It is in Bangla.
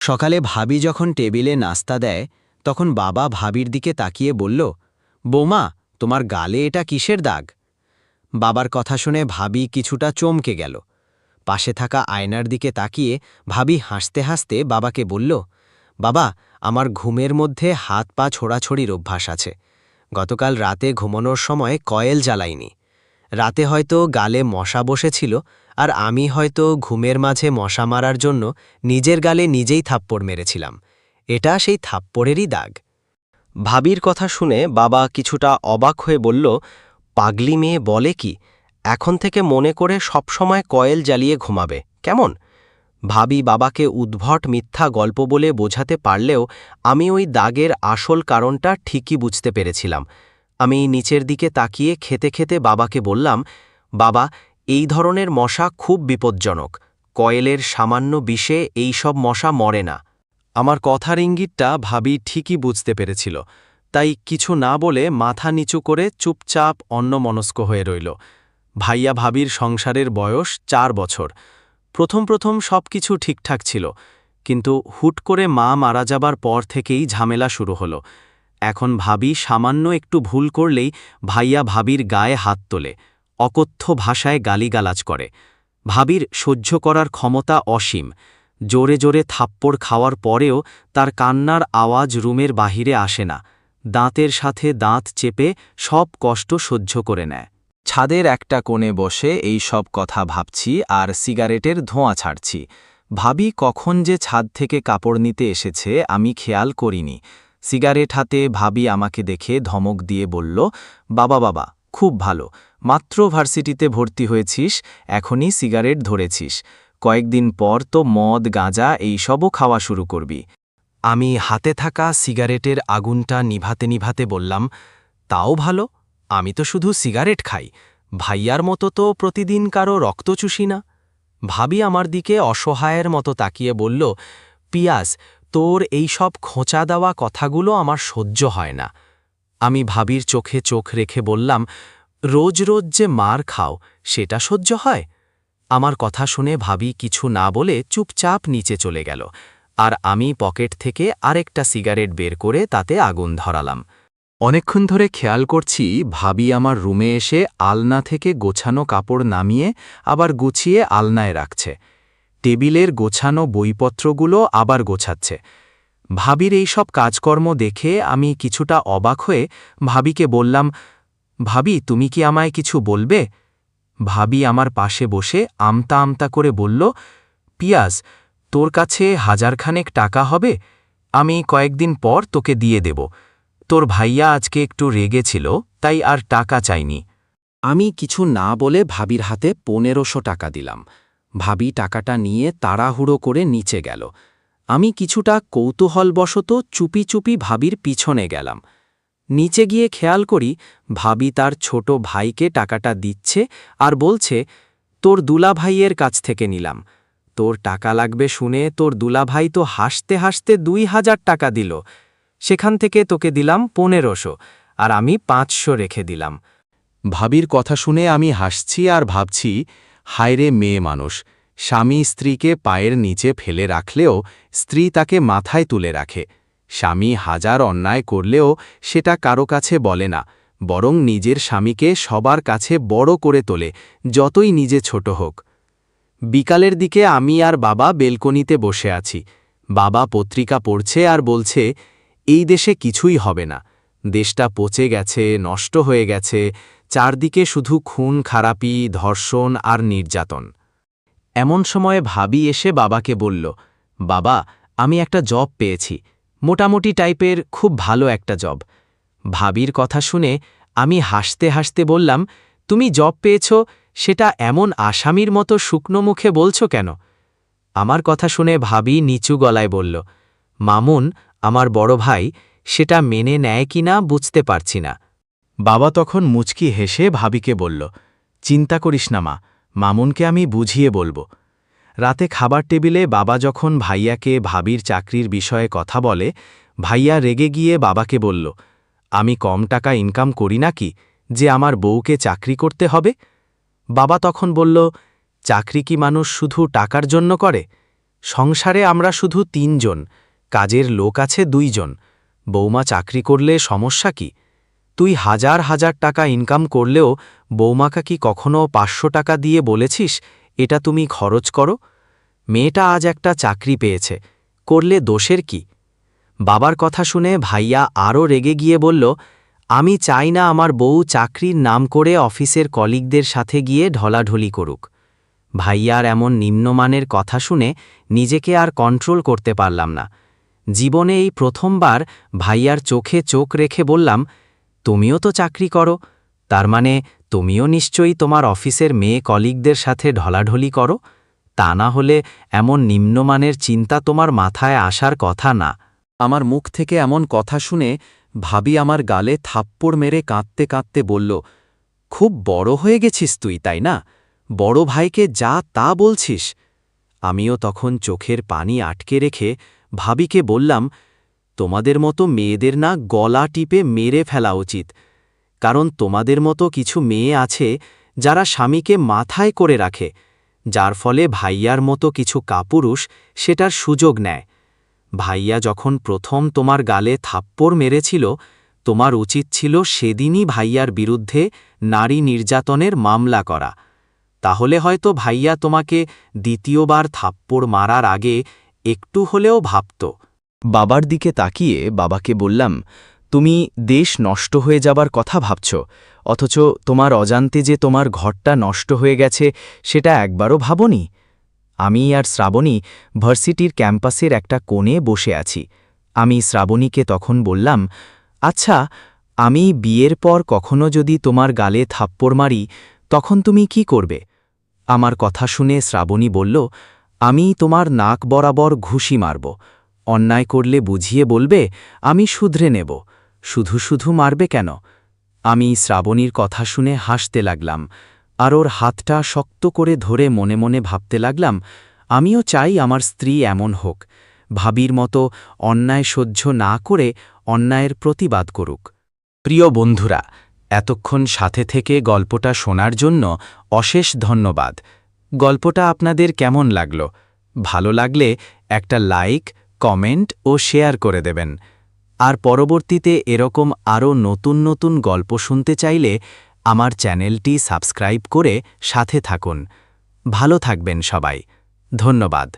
সকালে ভাবি যখন টেবিলে নাস্তা দেয়, তখন বাবা ভাবির দিকে তাকিয়ে বলল, বৌমা, তোমার গালে এটা কিসের দাগ? বাবার কথা শুনে ভাবি কিছুটা চমকে গেল। পাশে থাকা আয়নার দিকে তাকিয়ে ভাবি হাসতে হাসতে বাবাকে বলল, বাবা, আমার ঘুমের মধ্যে হাত পা ছোড়াছড়ির অভ্যাস আছে। গতকাল রাতে ঘুমানোর সময় কয়েল জ্বালাইনি। রাতে হয়তো গালে মশা বসেছিল আর আমি হয়তো ঘুমের মাঝে মশা মারার জন্য নিজের গালে নিজেই থাপ্পড় মেরেছিলাম। এটা সেই থাপ্পড়েরই দাগ। ভাবির কথা শুনে বাবা কিছুটা অবাক হয়ে বলল, পাগলি মেয়ে বলে কি? এখন থেকে মনে করে সবসময় কয়েল জ্বালিয়ে ঘুমাবে। কেমন? ভাবি বাবাকে উদ্ভট মিথ্যা গল্প বলে বোঝাতে পারলেও আমি ওই দাগের আসল কারণটা ঠিকই বুঝতে পেরেছিলাম। আমি নিচের দিকে তাকিয়ে খেতে খেতে বাবাকে বললাম, বাবা এই ধরনের মশা খুব বিপজ্জনক। কয়েলের সামান্য বিষে এই সব মশা মরে না। আমার কথার ইঙ্গিতটা ভাবি ঠিকই বুঝতে পেরেছিল, তাই কিছু না বলে মাথা নিচু করে চুপচাপ অন্যমনস্ক হয়ে রইল। ভাইয়া ভাবির সংসারের বয়স চার বছর। প্রথম প্রথম সব কিছু ঠিকঠাক ছিল, কিন্তু হুট করে মা মারা যাবার পর থেকেই ঝামেলা শুরু হলো। এখন ভাবি সামান্য একটু ভুল করলেই ভাইয়া ভাবির গায়ে হাত তোলে। অকথ্য ভাষায় গালিগালাজ করে। ভাবির সহ্য করার ক্ষমতা অসীম। জোরে জোরে থাপ্পড় খাওয়ার পরেও তার কান্নার আওয়াজ রুমের বাহিরে আসে না। দাঁতের সাথে দাঁত চেপে সব কষ্ট সহ্য করে নেয়। ছাদের একটা কোণে বসে এই সব কথা ভাবছি আর সিগারেটের ধোঁয়া ছাড়ছি। ভাবি কখন যে ছাদ থেকে কাপড় নিতে এসেছে আমি খেয়াল করিনি। সিগারেট হাতে ভাবি আমাকে দেখে ধমক দিয়ে বলল, বাবা বাবা। খুব ভালো। মাত্র ভার্সিটিতে ভর্তি হয়েছিস, এখনই সিগারেট ধরেছিস। কয়েকদিন পর তো মদ, গাঁজা এইসবও খাওয়া শুরু করবি। আমি হাতে থাকা সিগারেটের আগুনটা নিভাতে নিভাতে বললাম, তাও ভালো, আমি তো শুধু সিগারেট খাই। ভাইয়ার মতো তো প্রতিদিন কারও রক্ত চুষি না। ভাবি আমার দিকে অসহায়ের মতো তাকিয়ে বলল পিয়াস তোর এই সব খোঁচা দেওয়া কথাগুলো আমার সহ্য হয় না। আমি ভাবির চোখে চোখ রেখে বললাম, রোজ রোজ যে মার খাও, সেটা সহ্য হয়? আমার কথা শুনে ভাবি কিছু না বলে চুপচাপ নিচে চলে গেল, আর আমি পকেট থেকে আরেকটা সিগারেট বের করে তাতে আগুন ধরালাম। অনেকক্ষণ ধরে খেয়াল করছি ভাবি আমার রুমে এসে আলনা থেকে গোছানো কাপড় নামিয়ে আবার গুছিয়ে আলনায় রাখছে। টেবিলের গোছানো বইপত্রগুলো আবার গোছাচ্ছে। ভাবির এই সব কাজকর্ম দেখে আমি কিছুটা অবাক হয়ে ভাবিকে বললাম, ভাবি, তুমি কি আমায় কিছু বলবে? ভাবি আমার পাশে বসে আমতা আমতা করে বলল, পিয়াজ, তোর কাছে হাজারখানেক টাকা হবে, আমি কয়েকদিন পর তোকে দিয়ে দেব। তোর ভাইয়া আজকে একটু রেগেছিল তাই আর টাকা চাইনি। আমি কিছু না বলে ভাবির হাতে পনেরোশো টাকা দিলাম। ভাবি টাকাটা নিয়ে তাড়াহুড়ো করে নিচে গেল। আমি কিছুটা কৌতূহলবশত চুপি চুপি ভাবির পিছনে গেলাম। নিচে গিয়ে খেয়াল করি ভাবি তার ছোট ভাইকে টাকাটা দিচ্ছে আর বলছে, তোর দুলাভাইয়ের কাছ থেকে নিলাম। তোর টাকা লাগবে শুনে তোর দুলাভাই তো হাসতে হাসতে দুই হাজার টাকা দিল। সেখান থেকে তোকে দিলাম পনেরোশো আর আমি পাঁচশো রেখে দিলাম। ভাবির কথা শুনে আমি হাসছি আর ভাবছি, হায়রে মেয়ে মানুষ স্বামী স্ত্রীকে পায়ের নিচে ফেলে রাখলেও স্ত্রী তাকে মাথায় তুলে রাখে। স্বামী হাজার অন্যায় করলেও সেটা কারও কাছে বলে না, বরং নিজের স্বামীকে সবার কাছে বড় করে তোলে, যতই নিজে ছোট হোক। বিকালের দিকে আমি আর বাবা বেলকনিতে বসে আছি। বাবা পত্রিকা পড়ছে আর বলছে, এই দেশে কিছুই হবে না। দেশটা পচে গেছে, নষ্ট হয়ে গেছে, চারদিকে শুধু খুন, খারাপি, ধর্ষণ আর নির্যাতন। এমন সময়ে ভাবি এসে বাবাকে বলল, বাবা, আমি একটা জব পেয়েছি। মোটামুটি টাইপের খুব ভালো একটা জব। ভাবির কথা শুনে আমি হাসতে হাসতে বললাম, তুমি জব পেয়েছ, সেটা এমন আসামির মতো শুকনো মুখে বলছো কেন? আমার কথা শুনে ভাবি নিচু গলায় বলল, মামুন, আমার বড় ভাই, সেটা মেনে নেয় কিনা বুঝতে পারছি না। বাবা তখন মুচকি হেসে ভাবিকে বলল, চিন্তা করিস না মা মামুনকে আমি বুঝিয়ে বলব। রাতে খাবার টেবিলে বাবা যখন ভাইয়াকে ভাবির চাকরির বিষয়ে কথা বলে, ভাইয়া রেগে গিয়ে বাবাকে বলল, আমি কম টাকা ইনকাম করি নাকি? যে আমার বউকে চাকরি করতে হবে? বাবা তখন বলল, চাকরি কি মানুষ শুধু টাকার জন্য করে? সংসারে আমরা শুধু তিনজন, কাজের লোক আছে দুইজন। বৌমা চাকরি করলে সমস্যা কি? তুই হাজার হাজার টাকা ইনকাম করলেও বৌমাকা কি কখনো পাঁচশো টাকা দিয়ে বলেছিস? এটা তুমি খরচ করো। মেয়েটা আজ একটা চাকরি পেয়েছে। করলে দোষের কি? বাবার কথা শুনে ভাইয়া আরও রেগে গিয়ে বলল, আমি চাই না আমার বউ চাকরির নাম করে অফিসের কলিগদের সাথে গিয়ে ঢলাঢলি করুক। ভাইয়ার এমন নিম্নমানের কথা শুনে নিজেকে আর কন্ট্রোল করতে পারলাম না। জীবনে এই প্রথমবার ভাইয়ার চোখে চোখ রেখে বললাম তুমিও তো চাকরি করো। তার মানে তুমিও নিশ্চয়ই তোমার অফিসের মেয়ে কলিগদের সাথে ঢলাঢলি করো। তা না হলে এমন নিম্নমানের চিন্তা তোমার মাথায় আসার কথা না। আমার মুখ থেকে এমন কথা শুনে ভাবি আমার গালে থাপ্পড় মেরে কাঁদতে কাঁদতে বলল, খুব বড় হয়ে গেছিস তুই, তাই না? বড় ভাইকে যা তা বলছিস। আমিও তখন চোখের পানি আটকে রেখে ভাবিকে বললাম তোমাদের মতো মেয়েদের না গলা টিপে মেরে ফেলা উচিত। কারণ তোমাদের মতো কিছু মেয়ে আছে যারা স্বামীকে মাথায় করে রাখে, যার ফলে ভাইয়ার মতো কিছু কাপুরুষ সেটার সুযোগ নেয়। ভাইয়া যখন প্রথম তোমার গালে থাপ্পড় মেরেছিল, তোমার উচিত ছিল সেদিনই ভাইয়ার বিরুদ্ধে নারী নির্যাতনের মামলা করা। তাহলে হয়তো ভাইয়া তোমাকে দ্বিতীয়বার থাপ্পড় মারার আগে একটু হলেও ভাবত। বাবার দিকে তাকিয়ে বাবাকে বললাম, তুমি দেশ নষ্ট হয়ে যাবার কথা ভাবছ, অথচ তোমার অজান্তে যে তোমার ঘরটা নষ্ট হয়ে গেছে, সেটা একবারও ভাবনি? আমি আর শ্রাবণী ভার্সিটির ক্যাম্পাসের একটা কোণে বসে আছি। আমি শ্রাবণীকে তখন বললাম আচ্ছা আমি বিয়ের পর কখনো যদি তোমার গালে থাপ্পড় মারি, তখন তুমি কি করবে? আমার কথা শুনে শ্রাবণী বলল, আমি তোমার নাক বরাবর ঘুষি মারব। অন্যায় করলে বুঝিয়ে বলবে, আমি শুধরে নেব। শুধু শুধু মারবে কেন? আমি শ্রাবণীর কথা শুনে হাসতে লাগলাম, আর ওর হাতটা শক্ত করে ধরে মনে মনে ভাবতে লাগলাম, আমিও চাই আমার স্ত্রী এমন হোক। ভাবির মতো অন্যায় সহ্য না করে অন্যায়ের প্রতিবাদ করুক। প্রিয় বন্ধুরা, এতক্ষণ সাথে থেকে গল্পটা শোনার জন্য অশেষ ধন্যবাদ। গল্পটা আপনাদের কেমন লাগল? ভালো লাগলে একটা লাইক কমেন্ট ও শেয়ার করে দেবেন। আর পরবর্তীতে এরকম আরও নতুন নতুন গল্প শুনতে চাইলে আমার চ্যানেলটি সাবস্ক্রাইব করে সাথে থাকুন। ভালো থাকবেন সবাই। ধন্যবাদ।